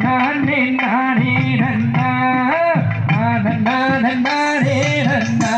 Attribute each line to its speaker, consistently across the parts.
Speaker 1: நானே நானே நன்னா நன்னா நன்னாரே
Speaker 2: நன்னா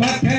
Speaker 1: Até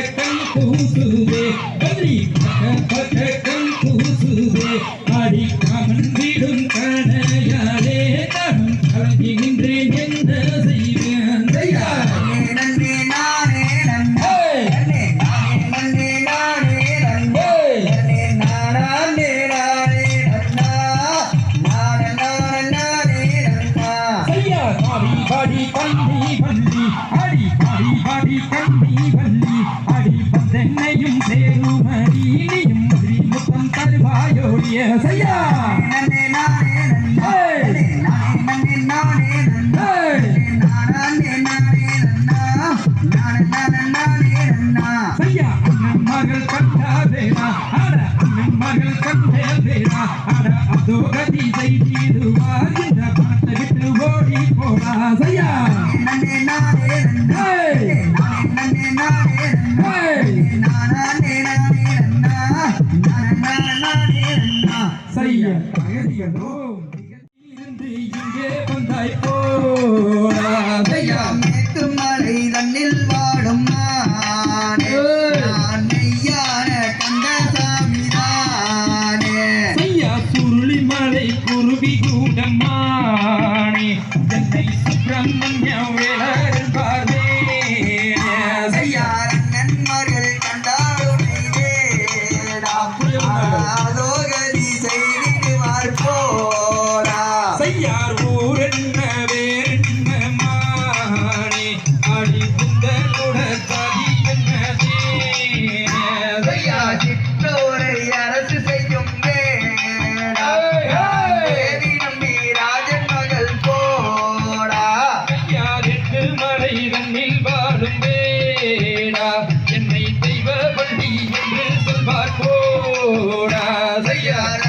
Speaker 1: வள்ளி அடி பாடி பாடி கண்ணி வள்ளி அடி பத்தென்னையும் சேருமடி நீயும் மதி முத்தம் தருவாயோடிய செய்யா மகள் கண்டாதேனா? அட மகள் கண்டேதேனா அட அதோ கதி செய்தீடுவ. குருவி
Speaker 2: கூடம்மானே சுப்பிரமணியம்
Speaker 1: Yeah.